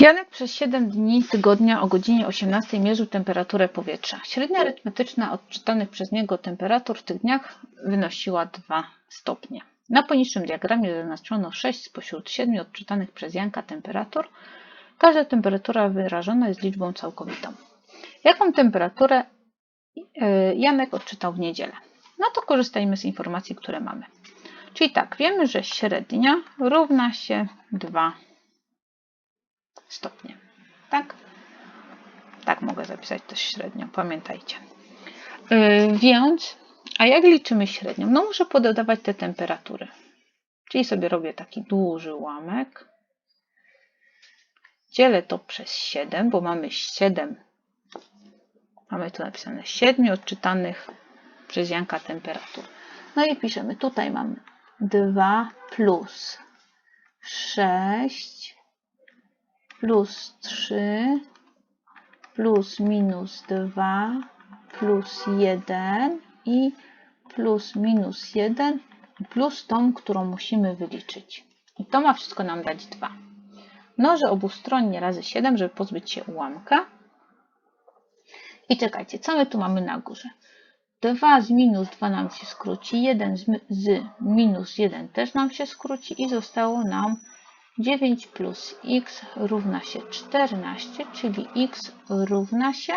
Janek przez 7 dni tygodnia o godzinie 18 mierzył temperaturę powietrza. Średnia arytmetyczna odczytanych przez niego temperatur w tych dniach wynosiła 2 stopnie. Na poniższym diagramie zaznaczono 6 spośród 7 odczytanych przez Janka temperatur. Każda temperatura wyrażona jest liczbą całkowitą. Jaką temperaturę e, Janek odczytał w niedzielę? No to korzystajmy z informacji, które mamy. Czyli tak, wiemy, że średnia równa się 2 stopnie. Tak? Tak mogę zapisać też średnią, pamiętajcie. Yy, więc, a jak liczymy średnią? No muszę pododawać te temperatury. Czyli sobie robię taki duży ułamek. Dzielę to przez 7, bo mamy 7. Mamy tu napisane 7 odczytanych przez Janka temperatur. No i piszemy, tutaj mamy 2 plus 6 plus 3 plus minus 2 plus 1 i plus minus 1 i plus tą, którą musimy wyliczyć. I to ma wszystko nam dać 2. Mnożę obustronnie razy 7, żeby pozbyć się ułamka. I czekajcie, co my tu mamy na górze? 2 z minus 2 nam się skróci, 1 z, z minus 1 też nam się skróci i zostało nam 9 plus x równa się 14, czyli x równa się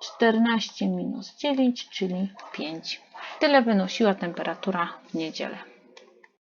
14 minus 9, czyli 5. Tyle wynosiła temperatura w niedzielę.